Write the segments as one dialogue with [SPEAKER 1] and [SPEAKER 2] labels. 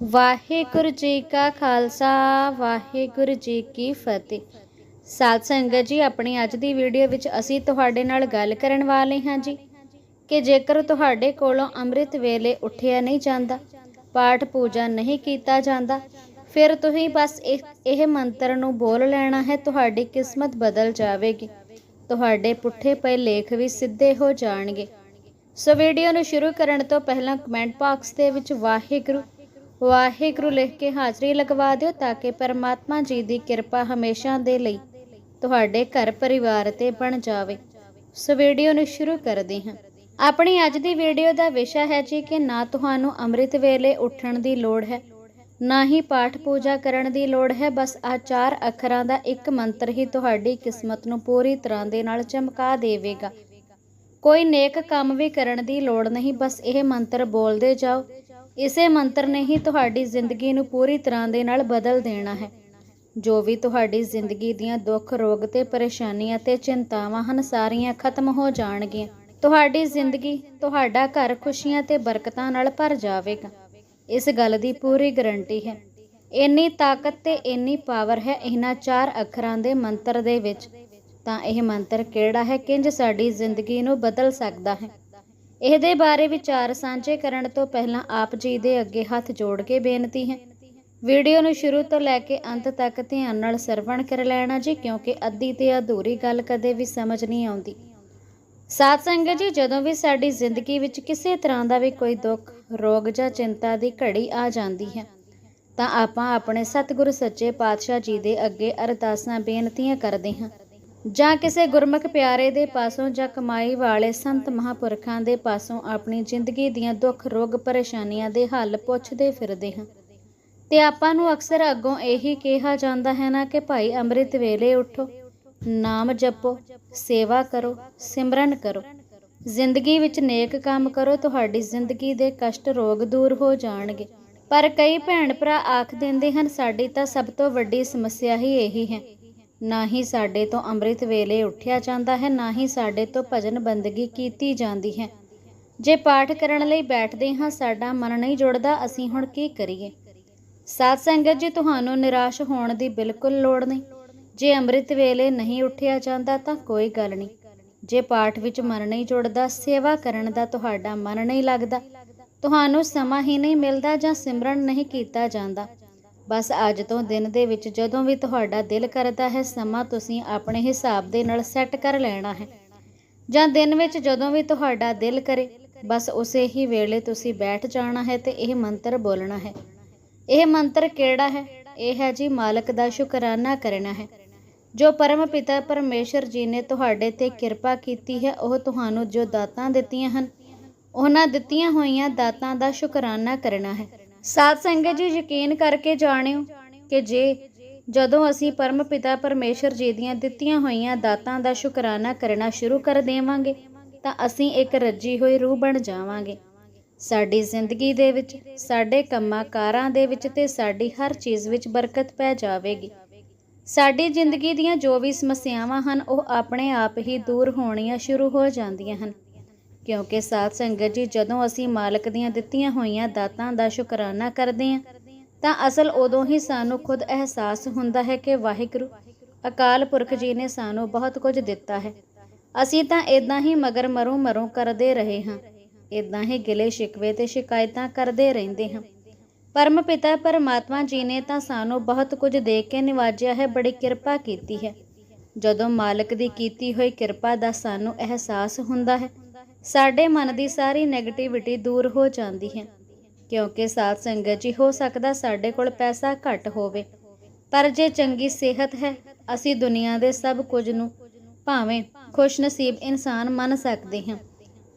[SPEAKER 1] ਵਾਹਿਗੁਰੂ ਜੀ ਕਾ ਖਾਲਸਾ, ਵਾਹਿਗੁਰੂ ਜੀ ਕੀ ਫਤਿਹ। ਸਾਧ ਸੰਗਤ ਜੀ, ਆਪਣੀ ਅੱਜ ਦੀ ਵੀਡੀਓ ਵਿੱਚ ਅਸੀਂ ਤੁਹਾਡੇ ਨਾਲ ਗੱਲ ਕਰਨ ਵਾਲੇ ਹਾਂ ਜੀ ਕਿ ਜੇਕਰ ਤੁਹਾਡੇ ਕੋਲੋਂ ਅੰਮ੍ਰਿਤ ਵੇਲੇ ਉੱਠਿਆ ਨਹੀਂ ਜਾਂਦਾ, ਪਾਠ ਪੂਜਾ ਨਹੀਂ ਕੀਤਾ ਜਾਂਦਾ, ਫਿਰ ਤੁਸੀਂ ਬਸ ਇਹ ਇਹ ਮੰਤਰ ਨੂੰ ਬੋਲ ਲੈਣਾ ਹੈ, ਤੁਹਾਡੀ ਕਿਸਮਤ ਬਦਲ ਜਾਵੇਗੀ। ਤੁਹਾਡੇ ਪੁੱਠੇ ਪਏ ਲੇਖ ਵੀ ਸਿੱਧੇ ਹੋ ਜਾਣਗੇ। ਸੋ ਵੀਡੀਓ ਨੂੰ ਸ਼ੁਰੂ ਕਰਨ ਤੋਂ ਪਹਿਲਾਂ ਕਮੈਂਟ ਬਾਕਸ ਦੇ ਵਿੱਚ ਵਾਹਿਗੁਰੂ ਵਾਹਿਗੁਰੂ ਲਿਖ ਕੇ ਹਾਜ਼ਰੀ ਲਗਵਾ ਦਿਓ ਤਾਂ ਕਿ ਪਰਮਾਤਮਾ ਜੀ ਦੀ ਕਿਰਪਾ ਹਮੇਸ਼ਾ ਦੇ ਲਈ ਤੁਹਾਡੇ ਘਰ ਪਰਿਵਾਰ ਤੇ ਬਣ ਜਾਵੇ। ਸੋ ਵੀਡੀਓ ਨੂੰ ਸ਼ੁਰੂ ਕਰਦੇ ਹਾਂ। ਆਪਣੀ ਅੱਜ ਦੀ ਵੀਡੀਓ ਦਾ ਵਿਸ਼ਾ ਹੈ ਜੀ ਕਿ ਨਾ ਤੁਹਾਨੂੰ ਅੰਮ੍ਰਿਤ ਵੇਲੇ ਉੱਠਣ ਦੀ ਲੋੜ ਹੈ, ਨਾ ਹੀ ਪਾਠ ਪੂਜਾ ਕਰਨ ਦੀ ਲੋੜ ਹੈ, ਬਸ ਆ ਚਾਰ ਅੱਖਰਾਂ ਦਾ ਇੱਕ ਮੰਤਰ ਹੀ ਤੁਹਾਡੀ ਕਿਸਮਤ ਨੂੰ ਪੂਰੀ ਤਰ੍ਹਾਂ ਦੇ ਨਾਲ ਚਮਕਾ ਦੇਵੇਗਾ। ਕੋਈ ਨੇਕ ਕੰਮ ਵੀ ਕਰਨ ਦੀ ਲੋੜ ਨਹੀਂ, ਬਸ ਇਹ ਮੰਤਰ ਬੋਲਦੇ ਜਾਓ ਇਸੇ ਮੰਤਰ ਨੇ ਹੀ ਤੁਹਾਡੀ ਜ਼ਿੰਦਗੀ ਨੂੰ ਪੂਰੀ ਤਰ੍ਹਾਂ ਦੇ ਨਾਲ ਬਦਲ ਦੇਣਾ ਹੈ। ਜੋ ਵੀ ਤੁਹਾਡੀ ਜ਼ਿੰਦਗੀ ਦੀਆਂ ਦੁੱਖ, ਰੋਗ ਤੇ ਪਰੇਸ਼ਾਨੀਆਂ ਤੇ ਚਿੰਤਾਵਾਂ ਹਨ, ਸਾਰੀਆਂ ਖਤਮ ਹੋ ਜਾਣਗੀਆਂ। ਤੁਹਾਡੀ ਜ਼ਿੰਦਗੀ ਤੁਹਾਡਾ ਘਰ ਖੁਸ਼ੀਆਂ ਤੇ ਬਰਕਤਾਂ ਨਾਲ ਭਰ ਜਾਵੇਗਾ। ਇਸ ਗੱਲ ਦੀ ਪੂਰੀ ਗਰੰਟੀ ਹੈ। ਇੰਨੀ ਤਾਕਤ ਤੇ ਇੰਨੀ ਪਾਵਰ ਹੈ ਇਹਨਾਂ ਚਾਰ ਅੱਖਰਾਂ ਦੇ ਮੰਤਰ ਦੇ ਵਿੱਚ। ਤਾਂ ਇਹ ਮੰਤਰ ਕਿਹੜਾ ਹੈ, ਕਿੰਜ ਸਾਡੀ ਜ਼ਿੰਦਗੀ ਨੂੰ ਬਦਲ ਸਕਦਾ ਹੈ? ਇਹਦੇ ਬਾਰੇ ਵਿਚਾਰ ਸਾਂਝੇ ਕਰਨ ਤੋਂ ਪਹਿਲਾਂ ਆਪ ਜੀ ਦੇ ਅੱਗੇ ਹੱਥ ਜੋੜ ਕੇ ਬੇਨਤੀ ਹੈ। ਵੀਡੀਓ ਨੂੰ ਸ਼ੁਰੂ ਤੋਂ ਲੈ ਕੇ ਅੰਤ ਤੱਕ ਧਿਆਨ ਨਾਲ ਸਰਵਣ ਕਰ ਲੈਣਾ ਜੀ, ਕਿਉਂਕਿ ਅੱਧੀ ਤੇ ਅਧੂਰੀ ਗੱਲ ਕਦੇ ਵੀ ਸਮਝ ਨਹੀਂ ਆਉਂਦੀ। ਸਾਧ ਸੰਗਤ ਜੀ, ਜਦੋਂ ਵੀ ਸਾਡੀ ਜ਼ਿੰਦਗੀ ਵਿੱਚ ਕਿਸੇ ਤਰ੍ਹਾਂ ਦਾ ਵੀ ਕੋਈ ਦੁੱਖ, ਰੋਗ ਜਾਂ ਚਿੰਤਾ ਦੀ ਘੜੀ ਆ ਜਾਂਦੀ ਹੈ, ਤਾਂ ਆਪਾਂ ਆਪਣੇ ਸਤਿਗੁਰੂ ਸੱਚੇ ਪਾਤਸ਼ਾਹ ਜੀ ਦੇ ਅੱਗੇ ਅਰਦਾਸਾਂ, ਬੇਨਤੀਆਂ ਕਰਦੇ ਹਾਂ। ਜਾਂ ਕਿਸੇ ਗੁਰਮੁਖ ਪਿਆਰੇ ਦੇ ਪਾਸੋਂ ਜਾਂ ਕਮਾਈ ਵਾਲੇ ਸੰਤ ਮਹਾਪੁਰਖਾਂ ਦੇ ਪਾਸੋਂ ਆਪਣੀ ਜ਼ਿੰਦਗੀ ਦੀਆਂ ਦੁੱਖ, ਰੋਗ, ਪਰੇਸ਼ਾਨੀਆਂ ਦੇ ਹੱਲ ਪੁੱਛਦੇ ਫਿਰਦੇ ਹਾਂ। ਤੇ ਆਪਾਂ ਨੂੰ ਅਕਸਰ ਅੱਗੋਂ ਇਹੀ ਕਿਹਾ ਜਾਂਦਾ ਹੈ ਨਾ ਕਿ ਭਾਈ ਅੰਮ੍ਰਿਤ ਵੇਲੇ ਉਠੋ, ਨਾਮ ਜਪੋ, ਸੇਵਾ ਕਰੋ, ਸਿਮਰਨ ਕਰੋ। ਜ਼ਿੰਦਗੀ ਵਿੱਚ ਨੇਕ ਕੰਮ ਕਰੋ, ਤੁਹਾਡੀ ਜ਼ਿੰਦਗੀ ਦੇ ਕਸ਼ਟ, ਰੋਗ ਦੂਰ ਹੋ ਜਾਣਗੇ। ਪਰ ਕਈ ਭੈਣ ਭਰਾ ਆਖ ਦਿੰਦੇ ਹਨ, ਸਾਡੀ ਤਾਂ ਸਭ ਤੋਂ ਵੱਡੀ ਸਮੱਸਿਆ ਹੀ ਇਹੀ ਹੈ। ਨਾ ਹੀ ਸਾਡੇ ਤੋਂ ਅੰਮ੍ਰਿਤ ਵੇਲੇ ਉੱਠਿਆ ਜਾਂਦਾ ਹੈ, ਨਾ ਹੀ ਸਾਡੇ ਤੋਂ ਭਜਨ ਬੰਦਗੀ ਕੀਤੀ ਜਾਂਦੀ ਹੈ। ਜੇ ਪਾਠ ਕਰਨ ਲਈ ਬੈਠਦੇ ਹਾਂ, ਸਾਡਾ ਮਨ ਨਹੀਂ ਜੁੜਦਾ, ਅਸੀਂ ਹੁਣ ਕੀ ਕਰੀਏ? ਸਾਧ ਸੰਗਤ ਜੀ, ਤੁਹਾਨੂੰ ਨਿਰਾਸ਼ ਹੋਣ ਦੀ ਬਿਲਕੁਲ ਲੋੜ ਨਹੀਂ। ਜੇ ਅੰਮ੍ਰਿਤ ਵੇਲੇ ਨਹੀਂ ਉੱਠਿਆ ਜਾਂਦਾ ਤਾਂ ਕੋਈ ਗੱਲ ਨਹੀਂ। ਜੇ ਪਾਠ ਵਿੱਚ ਮਨ ਨਹੀਂ ਜੁੜਦਾ, ਸੇਵਾ ਕਰਨ ਦਾ ਤੁਹਾਡਾ ਮਨ ਨਹੀਂ ਲੱਗਦਾ। ਤੁਹਾਨੂੰ ਸਮਾਂ ਹੀ ਨਹੀਂ ਮਿਲਦਾ ਜਾਂ ਸਿਮਰਨ ਨਹੀਂ ਕੀਤਾ ਜਾਂਦਾ। ਬਸ ਅੱਜ ਤੋਂ ਦਿਨ ਦੇ ਵਿੱਚ ਜਦੋਂ ਵੀ ਤੁਹਾਡਾ ਦਿਲ ਕਰਦਾ ਹੈ, ਸਮਾਂ ਤੁਸੀਂ ਆਪਣੇ ਹਿਸਾਬ ਦੇ ਨਾਲ ਸੈੱਟ ਕਰ ਲੈਣਾ ਹੈ। ਜਾਂ ਦਿਨ ਵਿੱਚ ਜਦੋਂ ਵੀ ਤੁਹਾਡਾ ਦਿਲ ਕਰੇ, ਬਸ ਉਸੇ ਹੀ ਵੇਲੇ ਤੁਸੀਂ ਬੈਠ ਜਾਣਾ ਹੈ ਤੇ ਇਹ ਮੰਤਰ ਬੋਲਣਾ ਹੈ। ਇਹ ਮੰਤਰ ਕਿਹੜਾ ਹੈ? ਇਹ ਹੈ ਜੀ, ਮਾਲਕ ਦਾ ਸ਼ੁਕਰਾਨਾ ਕਰਨਾ ਹੈ। ਜੋ ਪਰਮ ਪਿਤਾ ਪਰਮੇਸ਼ਰ ਜੀ ਨੇ ਤੁਹਾਡੇ ਤੇ ਕਿਰਪਾ ਕੀਤੀ ਹੈ, ਉਹ ਤੁਹਾਨੂੰ ਜੋ ਦਾਤਾਂ ਦਿੱਤੀਆਂ ਹਨ, ਉਹਨਾਂ ਦਿੱਤੀਆਂ ਹੋਈਆਂ ਦਾਤਾਂ ਦਾ ਸ਼ੁਕਰਾਨਾ ਕਰਨਾ ਹੈ। ਸਾਧ ਸੰਗਤ ਜੀ, ਯਕੀਨ ਕਰਕੇ ਜਾਣਿਓ ਕਿ ਜੇ ਜਦੋਂ ਅਸੀਂ ਪਰਮ ਪਿਤਾ ਪਰਮੇਸ਼ਰ ਜੀ ਦੀਆਂ ਦਿੱਤੀਆਂ ਹੋਈਆਂ ਦਾਤਾਂ ਦਾ ਸ਼ੁਕਰਾਨਾ ਕਰਨਾ ਸ਼ੁਰੂ ਕਰ ਦੇਵਾਂਗੇ, ਤਾਂ ਅਸੀਂ ਇੱਕ ਰੱਜੀ ਹੋਈ ਰੂਹ ਬਣ ਜਾਵਾਂਗੇ। ਸਾਡੀ ਜ਼ਿੰਦਗੀ ਦੇ ਵਿੱਚ, ਸਾਡੇ ਕੰਮਾਂ ਕਾਰਾਂ ਦੇ ਵਿੱਚ ਤੇ ਸਾਡੀ ਹਰ ਚੀਜ਼ ਵਿੱਚ ਬਰਕਤ ਪੈ ਜਾਵੇਗੀ। ਸਾਡੀ ਜ਼ਿੰਦਗੀ ਦੀਆਂ ਜੋ ਵੀ ਸਮੱਸਿਆਵਾਂ ਹਨ, ਉਹ ਆਪਣੇ ਆਪ ਹੀ ਦੂਰ ਹੋਣੀਆਂ ਸ਼ੁਰੂ ਹੋ ਜਾਂਦੀਆਂ ਹਨ। ਕਿਉਂਕਿ ਸਾਧ ਸੰਗਤ ਜੀ, ਜਦੋਂ ਅਸੀਂ ਮਾਲਕ ਦੀਆਂ ਦਿੱਤੀਆਂ ਹੋਈਆਂ ਦਾਤਾਂ ਦਾ ਸ਼ੁਕਰਾਨਾ ਕਰਦੇ ਹਾਂ, ਤਾਂ ਅਸਲ ਉਦੋਂ ਹੀ ਸਾਨੂੰ ਖੁਦ ਅਹਿਸਾਸ ਹੁੰਦਾ ਹੈ ਕਿ ਵਾਹਿਗੁਰੂ, ਅਕਾਲ ਪੁਰਖ ਜੀ ਨੇ ਸਾਨੂੰ ਬਹੁਤ ਕੁਝ ਦਿੱਤਾ ਹੈ। ਅਸੀਂ ਤਾਂ ਇਦਾਂ ਹੀ ਮਗਰ ਮਰੂ ਮਰੂ ਕਰਦੇ ਰਹੇ ਹਾਂ ਇਦਾਂ ਹੀ ਗਿਲੇ ਸ਼ਿਕਵੇ ਤੇ ਸ਼ਿਕਾਇਤਾਂ ਕਰਦੇ ਰਹਿੰਦੇ ਹਾਂ। ਪਰਮ ਪਿਤਾ ਪਰਮਾਤਮਾ ਜੀ ਨੇ ਤਾਂ ਸਾਨੂੰ ਬਹੁਤ ਕੁਝ ਦੇ ਕੇ ਨਿਵਾਜਿਆ ਹੈ, ਬੜੀ ਕਿਰਪਾ ਕੀਤੀ ਹੈ। ਜਦੋਂ ਮਾਲਕ ਦੀ ਕੀਤੀ ਹੋਈ ਕਿਰਪਾ ਦਾ ਸਾਨੂੰ ਅਹਿਸਾਸ ਹੁੰਦਾ ਹੈ ਸਾਡੇ ਮਨ ਦੀ ਸਾਰੀ 네ਗੇਟਿਵਿਟੀ ਦੂਰ ਹੋ ਜਾਂਦੀ ਹੈ। ਕਿਉਂਕਿ ਸਾਧ ਸੰਗਤ ਜੀ, ਹੋ ਸਕਦਾ ਸਾਡੇ ਕੋਲ ਪੈਸਾ ਘੱਟ ਹੋਵੇ, ਪਰ ਜੇ ਚੰਗੀ ਸਿਹਤ ਹੈ, ਅਸੀਂ ਦੁਨੀਆ ਦੇ ਸਭ ਕੁਝ ਨੂੰ ਭਾਵੇਂ ਖੁਸ਼ਨਸੀਬ ਇਨਸਾਨ ਮੰਨ ਸਕਦੇ ਹਾਂ।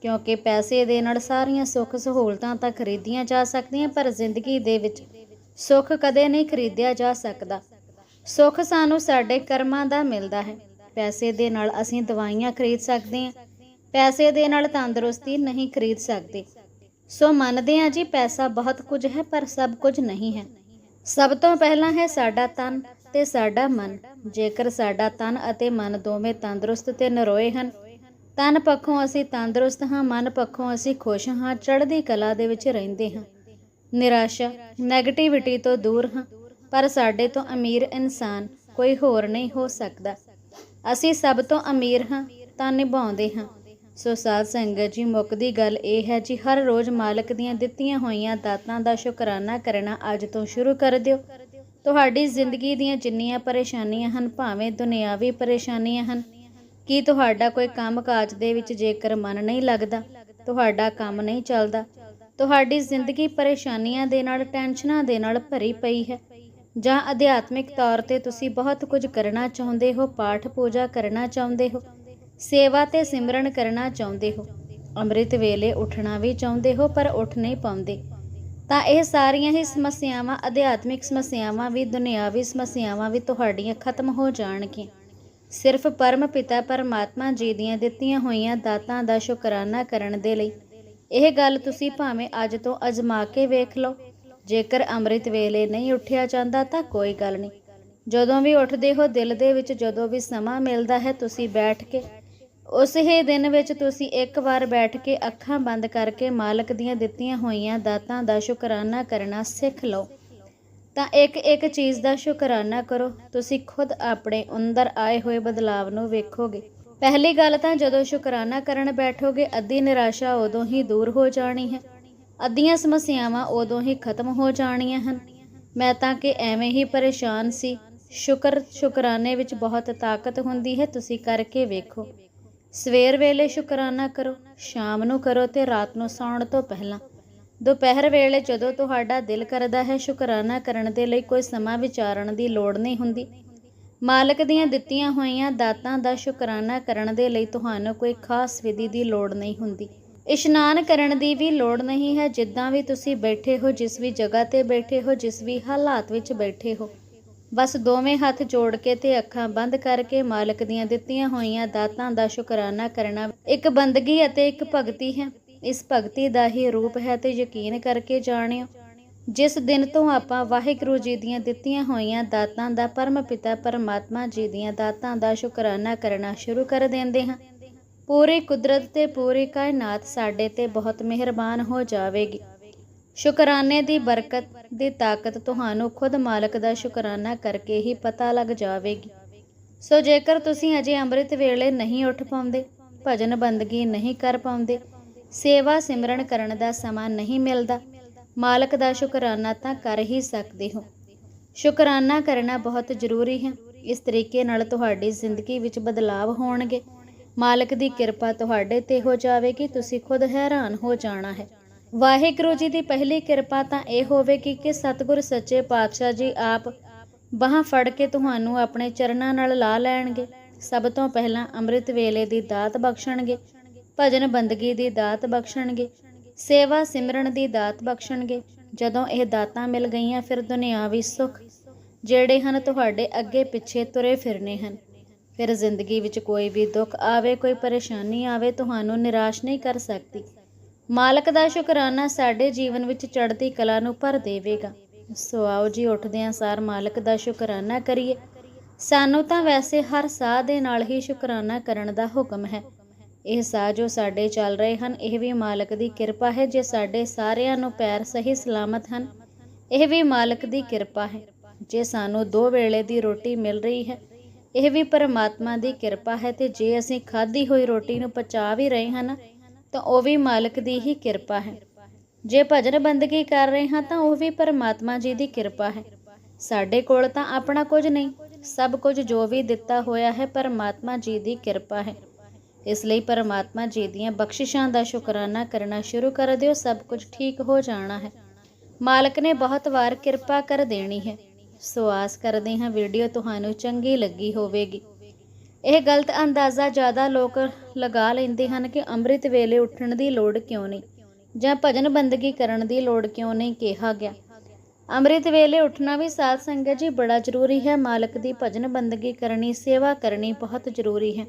[SPEAKER 1] ਕਿਉਂਕਿ ਪੈਸੇ ਦੇ ਨਾਲ ਸਾਰੀਆਂ ਸੁੱਖ ਸਹੂਲਤਾਂ ਤਾਂ ਖਰੀਦੀਆਂ ਜਾ ਸਕਦੀਆਂ, ਪਰ ਜ਼ਿੰਦਗੀ ਦੇ ਵਿੱਚ ਸੁੱਖ ਕਦੇ ਨਹੀਂ ਖਰੀਦਿਆ ਜਾ ਸਕਦਾ। ਸੁੱਖ ਸਾਨੂੰ ਸਾਡੇ ਕਰਮਾਂ ਦਾ ਮਿਲਦਾ ਹੈ। ਪੈਸੇ ਦੇ ਨਾਲ ਅਸੀਂ ਦਵਾਈਆਂ ਖਰੀਦ ਸਕਦੇ ਹਾਂ ਪੈਸੇ ਦੇ ਨਾਲ ਤੰਦਰੁਸਤੀ ਨਹੀਂ ਖਰੀਦ ਸਕਦੇ। ਸੋ ਮੰਨਦੇ ਹਾਂ ਜੀ, ਪੈਸਾ ਬਹੁਤ ਕੁਝ ਹੈ, ਪਰ ਸਭ ਕੁਝ ਨਹੀਂ ਹੈ। ਸਭ ਤੋਂ ਪਹਿਲਾਂ ਹੈ ਸਾਡਾ ਤਨ ਤੇ ਸਾਡਾ ਮਨ। ਜੇਕਰ ਸਾਡਾ ਤਨ ਅਤੇ ਮਨ ਦੋਵੇਂ ਤੰਦਰੁਸਤ ਤੇ ਨਰੋਏ ਹਨ, ਤਨ ਪੱਖੋਂ ਅਸੀਂ ਤੰਦਰੁਸਤ ਹਾਂ, ਮਨ ਪੱਖੋਂ ਅਸੀਂ ਖੁਸ਼ ਹਾਂ, ਚੜ੍ਹਦੀ ਕਲਾ ਦੇ ਵਿੱਚ ਰਹਿੰਦੇ ਹਾਂ। ਨਿਰਾਸ਼ਾ ਨੈਗੇਟਿਵਿਟੀ ਤੋਂ ਦੂਰ ਹਾਂ, ਪਰ ਸਾਡੇ ਤੋਂ ਅਮੀਰ ਇਨਸਾਨ ਕੋਈ ਹੋਰ ਨਹੀਂ ਹੋ ਸਕਦਾ। ਅਸੀਂ ਸਭ ਤੋਂ ਅਮੀਰ ਹਾਂ, ਤਾਂ ਨਿਭਾਉਂਦੇ ਹਾਂ। ਸੋ ਸਾਧ ਸੰਗਤ ਜੀ ਮੁੱਕਦੀ ਗੱਲ ਇਹ ਹੈ ਜੀ, ਹਰ ਰੋਜ਼ ਮਾਲਕ ਦੀਆਂ ਦਿੱਤੀਆਂ ਹੋਈਆਂ ਦਾਤਾਂ ਦਾ ਸ਼ੁਕਰਾਨਾ ਕਰਨਾ ਅੱਜ ਤੋਂ ਸ਼ੁਰੂ ਕਰ ਦਿਓ। ਤੁਹਾਡੀ ਜ਼ਿੰਦਗੀ ਦੀਆਂ ਜਿੰਨੀਆਂ ਪਰੇਸ਼ਾਨੀਆਂ ਹਨ, ਭਾਵੇਂ ਦੁਨਿਆਵੀ ਪਰੇਸ਼ਾਨੀਆਂ ਹਨ, ਕੀ ਤੁਹਾਡਾ ਕੋਈ ਕੰਮਕਾਜ ਦੇ ਵਿੱਚ ਜੇਕਰ ਮਨ ਨਹੀਂ ਲੱਗਦਾ, ਤੁਹਾਡਾ ਕੰਮ ਨਹੀਂ ਚੱਲਦਾ, ਤੁਹਾਡੀ ਜ਼ਿੰਦਗੀ ਪਰੇਸ਼ਾਨੀਆਂ ਦੇ ਨਾਲ, ਟੈਨਸ਼ਨਾਂ ਦੇ ਨਾਲ ਭਰੀ ਪਈ ਹੈ। ਜਾਂ ਅਧਿਆਤਮਿਕ ਤੌਰ ਤੇ ਤੁਸੀਂ ਬਹੁਤ ਕੁਝ ਕਰਨਾ ਚਾਹੁੰਦੇ ਹੋ, ਪਾਠ ਪੂਜਾ ਕਰਨਾ ਚਾਹੁੰਦੇ ਹੋ ਸੇਵਾ ਤੇ ਸਿਮਰਨ ਕਰਨਾ ਚਾਹੁੰਦੇ ਹੋ। ਅੰਮ੍ਰਿਤ ਵੇਲੇ ਉੱਠਣਾ ਵੀ ਚਾਹੁੰਦੇ ਹੋ, ਪਰ ਉੱਠ ਨਹੀਂ ਪਾਉਂਦੇ। ਤਾਂ ਇਹ ਸਾਰੀਆਂ ਹੀ ਸਮੱਸਿਆਵਾਂ, ਅਧਿਆਤਮਿਕ ਸਮੱਸਿਆਵਾਂ ਵੀ, ਦੁਨਿਆਵੀ ਸਮੱਸਿਆਵਾਂ ਵੀ ਤੁਹਾਡੀਆਂ ਖਤਮ ਹੋ ਜਾਣਗੀਆਂ। ਸਿਰਫ ਪਰਮ ਪਿਤਾ ਪਰਮਾਤਮਾ ਜੀ ਦੀਆਂ ਦਿੱਤੀਆਂ ਹੋਈਆਂ ਦਾਤਾਂ ਦਾ ਸ਼ੁਕਰਾਨਾ ਕਰਨ ਦੇ ਲਈ। ਇਹ ਗੱਲ ਤੁਸੀਂ ਭਾਵੇਂ ਅੱਜ ਤੋਂ ਅਜ਼ਮਾ ਕੇ ਵੇਖ ਲਓ। ਜੇਕਰ ਅੰਮ੍ਰਿਤ ਵੇਲੇ ਨਹੀਂ ਉੱਠਿਆ ਜਾਂਦਾ ਤਾਂ ਕੋਈ ਗੱਲ ਨਹੀਂ। ਜਦੋਂ ਵੀ ਉੱਠਦੇ ਹੋ, ਦਿਲ ਦੇ ਵਿੱਚ ਜਦੋਂ ਵੀ ਸਮਾਂ ਮਿਲਦਾ ਹੈ, ਤੁਸੀਂ ਬੈਠ ਕੇ ਉਸ ਹੀ ਦਿਨ ਵਿੱਚ ਤੁਸੀਂ ਇੱਕ ਵਾਰ ਬੈਠ ਕੇ ਅੱਖਾਂ ਬੰਦ ਕਰਕੇ ਮਾਲਕ ਦੀਆਂ ਦਿੱਤੀਆਂ ਹੋਈਆਂ ਦਾਤਾਂ ਦਾ ਸ਼ੁਕਰਾਨਾ ਕਰਨਾ ਸਿੱਖ ਲਓ। ਤਾਂ ਇੱਕ ਇੱਕ ਚੀਜ਼ ਦਾ ਸ਼ੁਕਰਾਨਾ ਕਰੋ। ਤੁਸੀਂ ਖੁਦ ਆਪਣੇ ਅੰਦਰ ਆਏ ਹੋਏ ਬਦਲਾਵ ਨੂੰ ਵੇਖੋਗੇ। ਪਹਿਲੀ ਗੱਲ ਤਾਂ ਜਦੋਂ ਸ਼ੁਕਰਾਨਾ ਕਰਨ ਬੈਠੋਗੇ, ਅੱਧੀ ਨਿਰਾਸ਼ਾ ਉਦੋਂ ਹੀ ਦੂਰ ਹੋ ਜਾਣੀ ਹੈ। ਅੱਧੀਆਂ ਸਮੱਸਿਆਵਾਂ ਉਦੋਂ ਹੀ ਖਤਮ ਹੋ ਜਾਣੀਆਂ ਹਨ। ਮੈਂ ਤਾਂ ਕਿ ਐਵੇਂ ਹੀ ਪਰੇਸ਼ਾਨ ਸੀ। ਸ਼ੁਕਰ ਸ਼ੁਕਰਾਨੇ ਵਿੱਚ ਬਹੁਤ ਤਾਕਤ ਹੁੰਦੀ ਹੈ। ਤੁਸੀਂ ਕਰਕੇ ਵੇਖੋ। ਸਵੇਰ ਵੇਲੇ ਸ਼ੁਕਰਾਨਾ ਕਰੋ, ਸ਼ਾਮ ਨੂੰ ਕਰੋ ਤੇ ਰਾਤ ਨੂੰ ਸੌਣ ਤੋਂ ਪਹਿਲਾਂ। ਦੁਪਹਿਰ ਵੇਲੇ ਜਦੋਂ ਤੁਹਾਡਾ ਦਿਲ ਕਰਦਾ ਹੈ ਸ਼ੁਕਰਾਨਾ ਕਰਨ ਦੇ ਲਈ ਕੋਈ ਸਮਾਂ ਵਿਚਾਰਨ ਦੀ ਲੋੜ ਨਹੀਂ ਹੁੰਦੀ। ਮਾਲਕ ਦੀਆਂ ਦਿੱਤੀਆਂ ਹੋਈਆਂ ਦਾਤਾਂ ਦਾ ਸ਼ੁਕਰਾਨਾ ਕਰਨ ਦੇ ਲਈ ਤੁਹਾਨੂੰ ਕੋਈ ਖਾਸ ਵਿਧੀ ਦੀ ਲੋੜ ਨਹੀਂ ਹੁੰਦੀ। ਇਸ਼ਨਾਨ ਕਰਨ ਦੀ ਵੀ ਲੋੜ ਨਹੀਂ ਹੈ ਜਿੱਦਾਂ ਵੀ ਤੁਸੀਂ ਬੈਠੇ ਹੋ, ਜਿਸ ਵੀ ਜਗ੍ਹਾ ਤੇ ਬੈਠੇ ਹੋ, ਜਿਸ ਵੀ ਹਾਲਾਤ ਵਿੱਚ ਬੈਠੇ ਹੋ। ਬਸ ਦੋਵੇਂ ਹੱਥ ਜੋੜ ਕੇ ਤੇ ਅੱਖਾਂ ਬੰਦ ਕਰਕੇ ਮਾਲਕ ਦੀਆਂ ਦਿੱਤੀਆਂ ਹੋਈਆਂ ਦਾਤਾਂ ਦਾ ਸ਼ੁਕਰਾਨਾ ਕਰਨਾ ਇੱਕ ਬੰਦਗੀ ਅਤੇ ਇੱਕ ਭਗਤੀ ਹੈ। ਇਸ ਭਗਤੀ ਦਾ ਹੀ ਰੂਪ ਹੈ ਤੇ ਯਕੀਨ ਕਰਕੇ ਜਾਣਿਓ, ਜਿਸ ਦਿਨ ਤੋਂ ਆਪਾਂ ਵਾਹਿਗੁਰੂ ਜੀ ਦੀਆਂ ਦਿੱਤੀਆਂ ਹੋਈਆਂ ਦਾਤਾਂ ਦਾ ਪਰਮ ਪਿਤਾ ਪਰਮਾਤਮਾ ਜੀ ਦੀਆਂ ਦਾਤਾਂ ਦਾ ਸ਼ੁਕਰਾਨਾ ਕਰਨਾ ਸ਼ੁਰੂ ਕਰ ਦਿੰਦੇ ਹਾਂ। ਪੂਰੀ ਕੁਦਰਤ ਤੇ ਪੂਰੀ ਕਾਇਨਾਤ ਸਾਡੇ ਤੇ ਬਹੁਤ ਮਿਹਰਬਾਨ ਹੋ ਜਾਵੇਗੀ। ਸ਼ੁਕਰਾਨੇ ਦੀ ਬਰਕਤ ਦੀ ਤਾਕਤ ਤੁਹਾਨੂੰ ਖੁਦ ਮਾਲਕ ਦਾ ਸ਼ੁਕਰਾਨਾ ਕਰਕੇ ਹੀ ਪਤਾ ਲੱਗ ਜਾਵੇਗੀ। ਸੋ ਜੇਕਰ ਤੁਸੀਂ ਅਜੇ ਅੰਮ੍ਰਿਤ ਵੇਲੇ ਨਹੀਂ ਉੱਠ ਪਾਉਂਦੇ, ਭਜਨ ਬੰਦਗੀ ਨਹੀਂ ਕਰ ਪਾਉਂਦੇ, ਸੇਵਾ ਸਿਮਰਨ ਕਰਨ ਦਾ ਸਮਾਂ ਨਹੀਂ ਮਿਲਦਾ, ਮਾਲਕ ਦਾ ਸ਼ੁਕਰਾਨਾ ਤਾਂ ਕਰ ਹੀ ਸਕਦੇ ਹੋ। ਸ਼ੁਕਰਾਨਾ ਕਰਨਾ ਬਹੁਤ ਜ਼ਰੂਰੀ ਹੈ। ਇਸ ਤਰੀਕੇ ਨਾਲ ਤੁਹਾਡੀ ਜ਼ਿੰਦਗੀ ਵਿੱਚ ਬਦਲਾਵ ਹੋਣਗੇ। ਮਾਲਕ ਦੀ ਕਿਰਪਾ ਤੁਹਾਡੇ ਤੇ ਹੋ ਜਾਵੇਗੀ, ਤੁਸੀਂ ਖੁਦ ਹੈਰਾਨ ਹੋ ਜਾਣਾ ਹੈ। ਵਾਹਿਗੁਰੂ ਜੀ ਦੀ ਪਹਿਲੀ ਕਿਰਪਾ ਤਾਂ ਇਹ ਹੋਵੇਗੀ ਕਿ ਸਤਿਗੁਰ ਸੱਚੇ ਪਾਤਸ਼ਾਹ ਜੀ ਆਪ ਬਾਹਾਂ ਫੜ ਕੇ ਤੁਹਾਨੂੰ ਆਪਣੇ ਚਰਨਾਂ ਨਾਲ ਲਾ ਲੈਣਗੇ। ਸਭ ਤੋਂ ਪਹਿਲਾਂ ਅੰਮ੍ਰਿਤ ਵੇਲੇ ਦੀ ਦਾਤ ਬਖਸ਼ਣਗੇ, ਭਜਨ ਬੰਦਗੀ ਦੀ ਦਾਤ ਬਖਸ਼ਣਗੇ, ਸੇਵਾ ਸਿਮਰਨ ਦੀ ਦਾਤ ਬਖਸ਼ਣਗੇ। ਜਦੋਂ ਇਹ ਦਾਤਾਂ ਮਿਲ ਗਈਆਂ ਫਿਰ ਦੁਨਿਆਵੀ ਸੁੱਖ, ਜਿਹੜੇ ਹਨ ਤੁਹਾਡੇ ਅੱਗੇ ਪਿੱਛੇ ਤੁਰੇ ਫਿਰਨੇ ਹਨ। ਫਿਰ ਜ਼ਿੰਦਗੀ ਵਿੱਚ ਕੋਈ ਵੀ ਦੁੱਖ ਆਵੇ, ਕੋਈ ਪਰੇਸ਼ਾਨੀ ਆਵੇ, ਤੁਹਾਨੂੰ ਨਿਰਾਸ਼ ਨਹੀਂ ਕਰ ਸਕਦੀ। ਮਾਲਕ ਦਾ ਸ਼ੁਕਰਾਨਾ ਸਾਡੇ ਜੀਵਨ ਵਿੱਚ ਚੜ੍ਹਦੀ ਕਲਾ ਨੂੰ ਭਰ ਦੇਵੇਗਾ। ਸੋ ਆਓ ਜੀ, ਉੱਠਦਿਆਂ ਸਾਰ ਮਾਲਕ ਦਾ ਸ਼ੁਕਰਾਨਾ ਕਰੀਏ। ਸਾਨੂੰ ਤਾਂ ਵੈਸੇ ਹਰ ਸਾਹ ਦੇ ਨਾਲ ਹੀ ਸ਼ੁਕਰਾਨਾ ਕਰਨ ਦਾ ਹੁਕਮ ਹੈ। ਇਹ ਸਾਹ ਜੋ ਸਾਡੇ ਚੱਲ ਰਹੇ ਹਨ, ਇਹ ਵੀ ਮਾਲਕ ਦੀ ਕਿਰਪਾ ਹੈ ਜੇ ਸਾਡੇ ਸਾਰਿਆਂ ਨੂੰ ਪੈਰ ਸਹੀ ਸਲਾਮਤ ਹਨ। ਇਹ ਵੀ ਮਾਲਕ ਦੀ ਕਿਰਪਾ ਹੈ ਜੇ ਸਾਨੂੰ ਦੋ ਵੇਲੇ ਦੀ ਰੋਟੀ ਮਿਲ ਰਹੀ ਹੈ। ਇਹ ਵੀ ਪਰਮਾਤਮਾ ਦੀ ਕਿਰਪਾ ਹੈ ਤੇ ਜੇ ਅਸੀਂ ਖਾਧੀ ਹੋਈ ਰੋਟੀ ਨੂੰ ਪਚਾ ਵੀ ਰਹੇ ਹਨ ਤਾਂ ਉਹ ਵੀ ਮਾਲਕ ਦੀ ਹੀ ਕਿਰਪਾ ਹੈ। ਜੇ ਭਜਨ ਬੰਦਗੀ ਕਰ ਰਹੇ ਹਾਂ ਤਾਂ ਉਹ ਵੀ ਪਰਮਾਤਮਾ ਜੀ ਦੀ ਕਿਰਪਾ ਹੈ। ਸਾਡੇ ਕੋਲ ਤਾਂ ਆਪਣਾ ਕੁਝ ਨਹੀਂ, ਸਭ ਕੁਝ ਜੋ ਵੀ ਦਿੱਤਾ ਹੋਇਆ ਹੈ ਪਰਮਾਤਮਾ ਜੀ ਦੀ ਕਿਰਪਾ ਹੈ। ਇਸ ਲਈ ਪਰਮਾਤਮਾ ਜੀ ਦੀਆਂ ਬਖਸ਼ਿਸ਼ਾਂ ਦਾ ਸ਼ੁਕਰਾਨਾ ਕਰਨਾ ਸ਼ੁਰੂ ਕਰ ਦਿਓ, ਸਭ ਕੁਝ ਠੀਕ ਹੋ ਜਾਣਾ ਹੈ। ਮਾਲਕ ਨੇ ਬਹੁਤ ਵਾਰ ਕਿਰਪਾ ਕਰ ਦੇਣੀ ਹੈ। ਸੋ ਆਸ ਕਰਦੇ ਹਾਂ ਵੀਡੀਓ ਤੁਹਾਨੂੰ ਚੰਗੀ ਲੱਗੀ ਹੋਵੇਗੀ। ਇਹ ਗਲਤ ਅੰਦਾਜ਼ਾ ਜ਼ਿਆਦਾ ਲੋਕ ਲਗਾ ਲੈਂਦੇ ਹਨ ਕਿ ਅੰਮ੍ਰਿਤ ਵੇਲੇ ਉੱਠਣ ਦੀ ਲੋੜ ਕਿਉਂ ਨਹੀਂ ਜਾਂ ਭਜਨ ਬੰਦਗੀ ਕਰਨ ਦੀ ਲੋੜ ਕਿਉਂ ਨਹੀਂ ਕਿਹਾ ਗਿਆ। ਅੰਮ੍ਰਿਤ ਵੇਲੇ ਉੱਠਣਾ ਵੀ ਸਾਧ ਸੰਗਤ ਜੀ ਬੜਾ ਜ਼ਰੂਰੀ ਹੈ। ਮਾਲਕ ਦੀ ਭਜਨ ਬੰਦਗੀ ਕਰਨੀ, ਸੇਵਾ ਕਰਨੀ ਬਹੁਤ ਜ਼ਰੂਰੀ ਹੈ।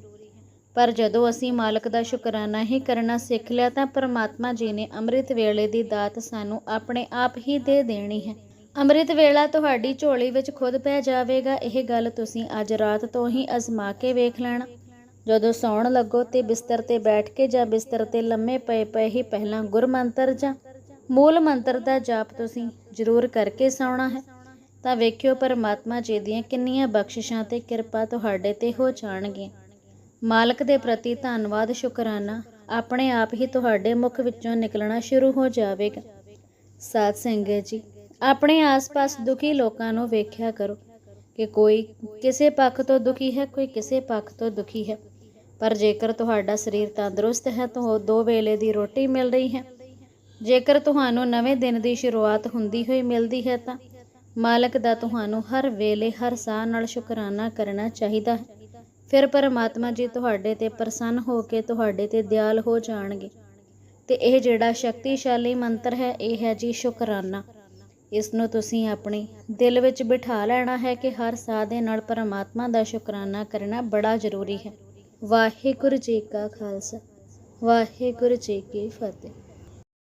[SPEAKER 1] ਪਰ ਜਦੋਂ ਅਸੀਂ ਮਾਲਕ ਦਾ ਸ਼ੁਕਰਾਨਾ ਹੀ ਕਰਨਾ ਸਿੱਖ ਲਿਆ ਤਾਂ ਪਰਮਾਤਮਾ ਜੀ ਨੇ ਅੰਮ੍ਰਿਤ ਵੇਲੇ ਦੀ ਦਾਤ ਸਾਨੂੰ ਆਪਣੇ ਆਪ ਹੀ ਦੇ ਦੇਣੀ ਹੈ। ਅੰਮ੍ਰਿਤ ਵੇਲਾ ਤੁਹਾਡੀ ਝੋਲੀ ਵਿੱਚ ਖੁਦ ਪੈ ਜਾਵੇਗਾ, ਇਹ ਗੱਲ ਤੁਸੀਂ ਅੱਜ ਰਾਤ ਤੋਂ ਹੀ ਅਜ਼ਮਾ ਕੇ ਵੇਖ ਲੈਣਾ। ਜਦੋਂ ਸੌਣ ਲੱਗੋ ਤੇ ਬਿਸਤਰ ਤੇ ਬੈਠ ਕੇ ਜਾਂ ਬਿਸਤਰ ਤੇ ਲੰਮੇ ਪਏ ਪਏ ਹੀ ਪਹਿਲਾਂ ਗੁਰਮੰਤਰ ਜਾਂ ਮੂਲ ਮੰਤਰ ਦਾ ਜਾਪ ਤੁਸੀਂ ਜ਼ਰੂਰ ਕਰਕੇ ਸੌਣਾ ਹੈ। ਤਾਂ ਵੇਖਿਓ ਪਰਮਾਤਮਾ ਜੀ ਦੀਆਂ ਕਿੰਨੀਆਂ ਬਖਸ਼ਿਸ਼ਾਂ ਤੇ ਕਿਰਪਾ ਤੁਹਾਡੇ ਤੇ ਹੋ ਜਾਣਗੀਆਂ। ਮਾਲਕ ਦੇ ਪ੍ਰਤੀ ਧੰਨਵਾਦ, ਸ਼ੁਕਰਾਨਾ। ਆਪਣੇ ਆਪ ਹੀ ਤੁਹਾਡੇ ਮੁਖ ਵਿੱਚੋਂ ਨਿਕਲਣਾ ਸ਼ੁਰੂ ਹੋ ਜਾਵੇਗਾ। ਸਾਧ ਸੰਗਤ ਜੀ ਆਪਣੇ ਆਸ-ਪਾਸ ਦੁਖੀ ਲੋਕਾਂ ਨੂੰ ਵੇਖਿਆ ਕਰੋ ਕਿ ਕੋਈ ਕਿਸੇ ਪੱਖ ਤੋਂ ਦੁਖੀ ਹੈ, ਕੋਈ ਕਿਸੇ ਪੱਖ ਤੋਂ ਦੁਖੀ ਹੈ। ਪਰ ਜੇਕਰ ਤੁਹਾਡਾ ਸਰੀਰ ਤੰਦਰੁਸਤ ਹੈ, ਤਾਂ ਉਹ ਦੋ ਵੇਲੇ ਦੀ ਰੋਟੀ ਮਿਲ ਰਹੀ ਹੈ। ਜੇਕਰ ਤੁਹਾਨੂੰ ਨਵੇਂ ਦਿਨ ਦੀ ਸ਼ੁਰੂਆਤ ਹੁੰਦੀ ਹੋਈ ਮਿਲਦੀ ਹੈ, ਤਾਂ ਮਾਲਕ ਦਾ ਤੁਹਾਨੂੰ ਹਰ ਵੇਲੇ ਹਰ ਸਾਹ ਨਾਲ ਸ਼ੁਕਰਾਨਾ ਕਰਨਾ ਚਾਹੀਦਾ ਹੈ। ਫਿਰ ਪਰਮਾਤਮਾ ਜੀ ਤੁਹਾਡੇ ਤੇ ਪ੍ਰਸੰਨ ਹੋ ਕੇ ਤੁਹਾਡੇ ਤੇ ਦਿਆਲ ਹੋ ਜਾਣਗੇ। ਤੇ ਇਹ ਜਿਹੜਾ ਸ਼ਕਤੀਸ਼ਾਲੀ ਮੰਤਰ ਹੈ, ਇਹ ਹੈ ਜੀ ਸ਼ੁਕਰਾਨਾ। ਇਸ ਨੂੰ ਤੁਸੀਂ ਆਪਣੇ ਦਿਲ ਵਿੱਚ ਬਿਠਾ ਲੈਣਾ ਹੈ ਕਿ ਹਰ ਸਾਹ ਦੇ ਨਾਲ ਪਰਮਾਤਮਾ ਦਾ ਸ਼ੁਕਰਾਨਾ ਕਰਨਾ ਬੜਾ ਜ਼ਰੂਰੀ ਹੈ। ਵਾਹਿਗੁਰੂ ਜੀ ਕਾ ਖਾਲਸਾ, ਵਾਹਿਗੁਰੂ ਜੀ ਕੀ ਫਤਿਹ।